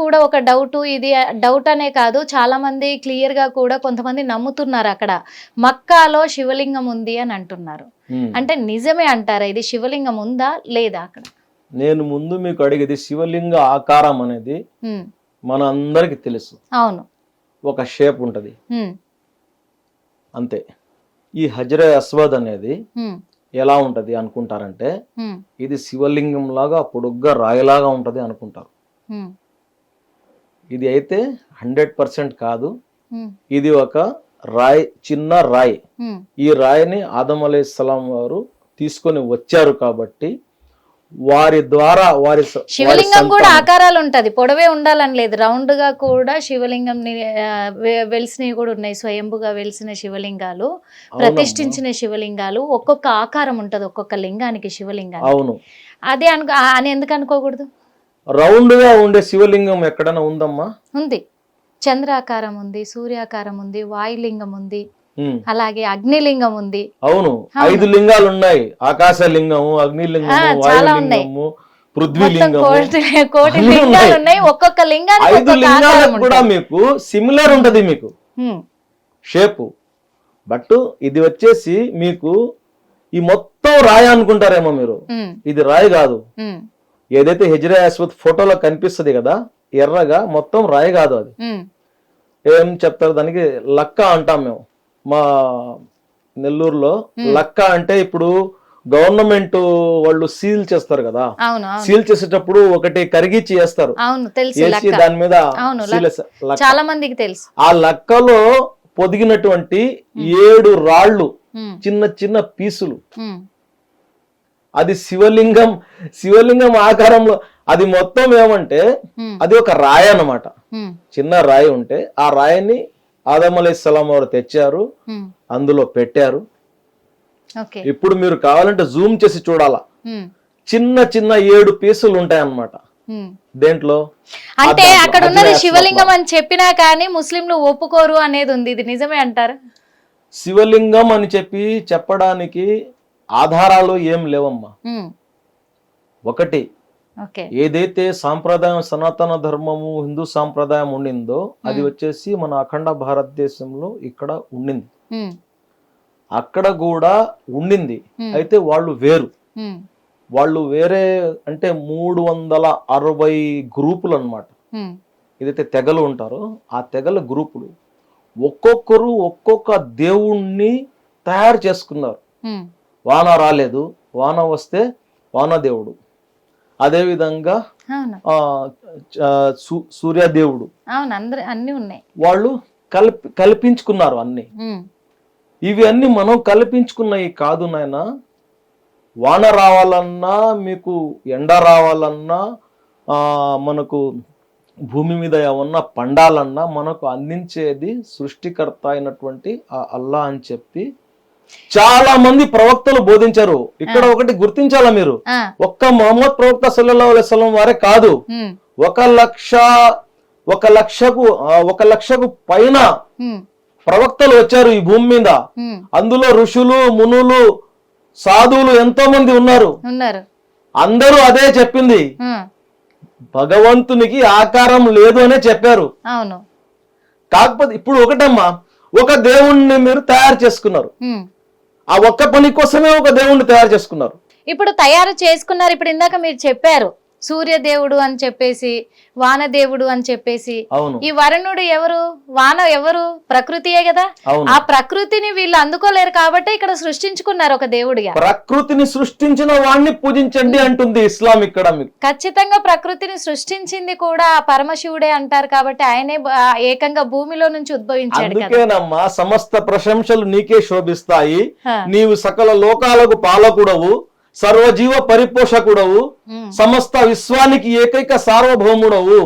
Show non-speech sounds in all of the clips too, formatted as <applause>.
కూడా ఒక డౌట్ ఇది డౌట్ అనే కాదు. చాలా మంది క్లియర్గా కూడా కొంతమంది నమ్ముతున్నారు అక్కడ. మక్కాలో శివలింగం ఉంది అని అంటున్నారు. అంటే నిజమే అంటారా? ఇది శివలింగం ఉందా? లేదా అక్కడ? నేను ముందు మీకు అడిగేది శివలింగ ఆకారం అనేది మన అందరికి తెలుసు. అవును. ఒక షేప్ ఉంటది. అంతే. ఈ హజరే అస్వద్ అనేది ఎలా ఉంటది అనుకుంటారంటే ఇది శివలింగం లాగా పొడుగ్గా రాయిలాగా ఉంటది అనుకుంటారు. ఇది అయితే హండ్రెడ్ పర్సెంట్ కాదు. ఇది ఒక రాయి చిన్న రాయి. ఈ రాయిని ఆదం అలైహిస్సలాం వారు తీసుకొని వచ్చారు కాబట్టి వారి ద్వారా వారి శివలింగం కూడా ఆకారాలు ఉంటది. పొడవే ఉండాలని లేదు. రౌండ్గా కూడా శివలింగం వెలిసినవి కూడా ఉన్నాయి. స్వయంభుగా వెలిసిన శివలింగాలు ప్రతిష్ఠించిన శివలింగాలు ఒక్కొక్క ఆకారం ఉంటది. ఒక్కొక్క లింగానికి శివలింగానికి. అవును. అదే అనుకో అని ఎందుకు అనుకోకూడదు? రౌండ్గా ఉండే శివలింగం ఎక్కడైనా ఉందమ్మా? ఉంది. చంద్రాకారం ఉంది సూర్యాకారం ఉంది వాయులింగం ఉంది. అలాగే అగ్నిలింగం ఉంది. అవును. ఐదు లింగాలు ఉన్నాయి ఆకాశ లింగము అగ్నిలింగము. వాయులింగము కోటి అన్నీ లింగాలు ఉన్నాయి. ఒక్కొక్క లింగానికి ఐదు లింగాలకు కూడా మీకు సిమిలర్ ఉంటది మీకు. షేపు. బట్ ఇది వచ్చేసి మీకు ఈ మొత్తం రాయి అనుకుంటారేమో మీరు. ఇది రాయి కాదు. ఏదైతే హెజ్రా అస్వత్ ఫోటోలో కనిపిస్తది కదా ఎర్రగా మొత్తం రాయి కాదు అది. ఏం చెప్తారు దానికి? లక్క అంటాం మేము. మా నెల్లూరులో లక్క అంటే ఇప్పుడు గవర్నమెంట్ వాళ్ళు సీల్ చేస్తారు కదా. సీల్ చేసేటప్పుడు ఒకటి కరిగిచ్చి లక్క. దాని మీద. చాలా మందికి తెలుసు. ఆ లక్కలో పొదిగినటువంటి ఏడు రాళ్ళు చిన్న చిన్న పీసులు. అది శివలింగం శివలింగం ఆకారంలో అది మొత్తం ఏమంటే అది ఒక రాయి అన్నమాట. ఉమ్, చిన్న రాయి ఉంటే ఆ రాయిని ఆదం అలైహిస్సలాం వారు తెచ్చారు అందులో పెట్టారు. ఇప్పుడు మీరు కావాలంటే జూమ్ చేసి చూడాలా. చిన్న చిన్న ఏడు పీసులు ఉంటాయి అన్నమాట. దేంట్లో? అంటే అక్కడ ఉన్నది శివలింగం అని చెప్పినా కానీ ముస్లింలు ఒప్పుకోరు అనేది ఉంది. ఇది నిజమే అంటారు? శివలింగం అని చెప్పి చెప్పడానికి ఆధారాలు ఏం లేవమ్మా. ఒకటి ఏదైతే సాంప్రదాయం సనాతన ధర్మము హిందూ సాంప్రదాయం ఉండిందో అది వచ్చేసి మన అఖండ భారతదేశంలో ఇక్కడ ఉండింది. అక్కడ కూడా ఉండింది. అయితే వాళ్ళు వేరు. వాళ్ళు వేరే అంటే మూడు వందల అరవై గ్రూపులు అన్నమాట ఉమ్, ఏదైతే తెగలు ఉంటారో ఆ తెగల గ్రూపులు ఒక్కొక్కరు ఒక్కొక్క దేవుణ్ణి తయారు చేసుకున్నారు. వాన రాలేదు. వాన వస్తే వానదేవుడు అదేవిధంగా సూర్యదేవుడు అన్ని ఉన్నాయి. వాళ్ళు కల్పి కల్పించుకున్నారు అన్ని. ఇవి అన్ని మనం కల్పించుకున్నవి కాదు నాయన. వాన రావాలన్నా మీకు ఎండ రావాలన్నా ఆ, మనకు భూమి మీద ఏమన్నా పండాలన్నా మనకు అందించేది సృష్టికర్త అయినటువంటి ఆ అల్లా అని చెప్పి చాలా మంది ప్రవక్తలు బోధించారు. ఇక్కడ ఒకటి గుర్తించాలా మీరు? ఒక్క మొహమ్మద్ ప్రవక్త సల్లల్లాహు అలైహి వసల్లం వారే కాదు. ఒక లక్ష ఒక లక్షకు ఒక లక్షకు పైన ప్రవక్తలు వచ్చారు ఈ భూమి మీద. అందులో ఋషులు మునులు సాధువులు ఎంతో మంది ఉన్నారు. అందరూ అదే చెప్పింది. భగవంతునికి ఆకారం లేదు అనే చెప్పారు. కాకపోతే ఇప్పుడు ఒకటమ్మా ఒక దేవుణ్ణి మీరు తయారు చేసుకున్నారు. ఆ ఒక్క పని కోసమే ఒక దేవుణ్ణి తయారు చేసుకున్నారు. ఇప్పుడు తయారు చేసుకున్నారు. ఇప్పుడు ఇందాక మీరు చెప్పారు సూర్యదేవుడు అని చెప్పేసి వానదేవుడు అని చెప్పేసి. ఈ వరుణుడు ఎవరు? వాన ఎవరు? ప్రకృతియే కదా. ఆ ప్రకృతిని వీళ్ళు అందుకోలేరు కాబట్టి ఇక్కడ సృష్టించుకున్నారు ఒక దేవుడిగా ప్రకృతిని సృష్టించిన వాణ్ణి పూజించండి అంటుంది ఇస్లాం ఇక్కడ ఖచ్చితంగా ప్రకృతిని సృష్టించింది కూడా ఆ పరమశివుడే అంటారు కాబట్టి ఆయనే ఏకంగా భూమిలో నుంచి ఉద్భవించాడు అందుకేనమ్మా సమస్త ప్రశంసలు నీకే శోభిస్తాయి. నీవు సకల లోకాలకు పాలకుడవు. సర్వజీవ పరిపోషకుడవు. సమస్త విశ్వానికి ఏకైక సార్వభౌముడవు.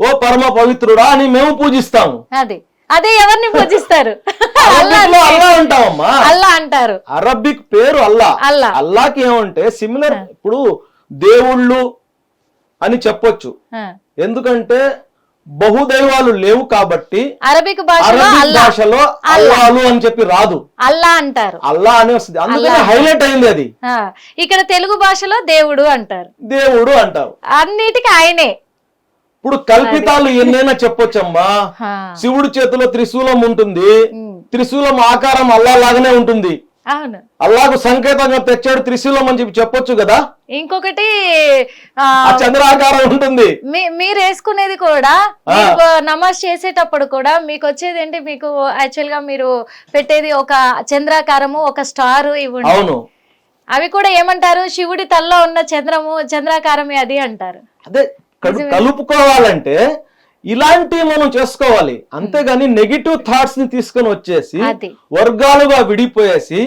ఓ పరమ పవిత్రుడా అని మేము పూజిస్తాము. అది. అదే ఎవరిని పూజిస్తారు? <laughs> అల్లా అంటామమ్మా అల్లా అంటారు. అరబిక్ పేరు అల్లా. అల్లా. అల్లాకి ఏమంటే సిమిలర్ ఇప్పుడు దేవుళ్ళు అని చెప్పొచ్చు. ఎందుకంటే బహుదైవాలు లేవు కాబట్టి అరబిక్ భాషలో అల్లాలు అని చెప్పి రాదు. అల్లా అంటారు. అల్లా అని వస్తుంది. అందుకని హైలైట్ అయింది అది. ఇక్కడ తెలుగు భాషలో దేవుడు అంటారు. దేవుడు అంటారు. అన్నిటికీ ఆయనే. ఇప్పుడు కల్పితాలు ఎన్నైనా చెప్పొచ్చమ్మా. శివుడి చేతిలో త్రిశూలం ఉంటుంది. త్రిశూలం ఆకారం అల్లా లాగానే ఉంటుంది. అవును. అల్లాకు సంకేతంగా తెచ్చాడు త్రిశూలం అని చెప్పి చెప్పొచ్చు కదా? ఇంకొకటి చంద్రాకారం ఉంటుంది. మీరు వేసుకునేది కూడా నమాజ్ చేసేటప్పుడు కూడా మీకు వచ్చేది ఏంటి? మీకు యాక్చువల్గా మీరు పెట్టేది ఒక చంద్రాకారము ఒక స్టార్ ఇవి ఉంటాయి. అవును. అవి కూడా ఏమంటారు? శివుడి తల్లో ఉన్న చంద్రము చంద్రాకారమే అది అంటారు. అదే కలుపుకోవాలంటే ఇలాంటివి మనం చేసుకోవాలి. అంతేగాని నెగిటివ్ థాట్స్ని తీసుకొని వచ్చేసి వర్గాలుగా విడిపోయేసి.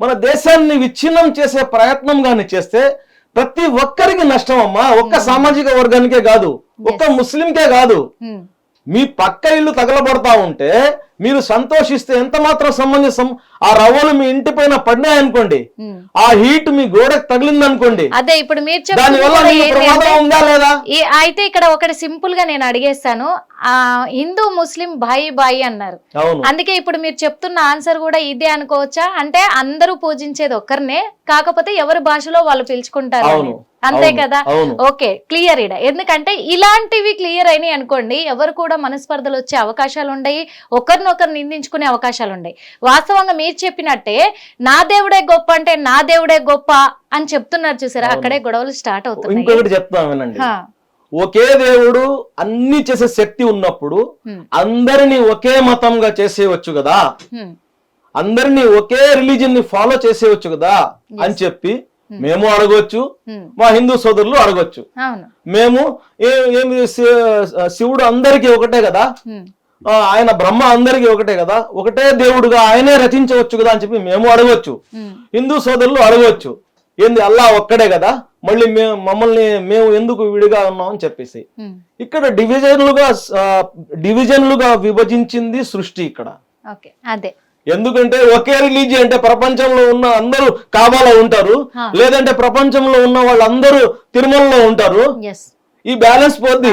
మన దేశాన్ని విచ్ఛిన్నం చేసే ప్రయత్నం గాని చేస్తే ప్రతి ఒక్కరికి నష్టం అమ్మా. ఒక్క సామాజిక వర్గానికే కాదు. ఒక్క ముస్లింకే కాదు. ఉమ్. మీ పక్క ఇల్లు తగలబడతా ఉంటే మీరు సంతోషిస్తే ఎంత మాత్రం సమంజసం? ఆ రవ్వలు మీ ఇంటి పైన పడినాయనుకోండి. ఆ హీట్ మీ గోడకు తగిలింది అనుకోండి. అదే ఇప్పుడు మీరు ఈ- అయితే ఇక్కడ ఒకటి సింపుల్గా నేను అడిగేస్తాను. ఆ హిందూ ముస్లిం బాయి బాయి అన్నారు. అందుకే ఇప్పుడు మీరు చెప్తున్న ఆన్సర్ కూడా ఇదే అనుకోవచ్చా? అంటే అందరూ పూజించేది ఒక్కరినే కాకపోతే ఎవరి భాషలో వాళ్ళు పిలుచుకుంటారు అంతే కదా. ఓకే క్లియర్ ఇడ. ఎందుకంటే ఇలాంటివి క్లియర్ అయినాయి అనుకోండి ఎవరు కూడా మనస్పర్ధలు వచ్చే అవకాశాలు ఉండయి. ఒకరినొకరు నిందించుకునే అవకాశాలు ఉండయి వాస్తవంగా మీరు చెప్పినట్టే నా దేవుడే గొప్ప అంటే నా దేవుడే గొప్ప అని చెప్తున్నారు చూసారా? అక్కడే గొడవలు స్టార్ట్ అవుతున్నాయి. ఇంకొకటి వినండి. హా. ఒకే దేవుడు అన్ని చేసే శక్తి ఉన్నప్పుడు. అందరినీ ఒకే మతంగా చేసేయవచ్చు కదా. అందరినీ ఒకే రిలీజన్ని ఫాలో చేసేయవచ్చు కదా? అని చెప్పి మేము అడగొచ్చు. మా హిందూ సోదరులు అడగొచ్చు. మేము ఏమి శివుడు అందరికీ ఒకటే కదా? ఆయన బ్రహ్మ అందరికీ ఒకటే కదా? ఒకటే దేవుడుగా ఆయనే రచించవచ్చు కదా అని చెప్పి మేము అడగొచ్చు. హ్మ్. హిందూ సోదరులు అడగొచ్చు. ఏంది అల్లా ఒక్కడే కదా? మళ్ళీ మేము మమ్మల్ని మేము ఎందుకు విడిగా ఉన్నాం అని చెప్పేసి. ఇక్కడ డివిజన్లుగా డివిజన్లుగా విభజించింది సృష్టి ఇక్కడ. అదే. ఎందుకంటే ఒకే రిలీజియన్ అంటే ప్రపంచంలో ఉన్న అందరూ కాబాలో ఉంటారు. లేదంటే ప్రపంచంలో ఉన్న వాళ్ళందరూ తిరుమలలో ఉంటారు. ఈ బ్యాలెన్స్ పోద్ది.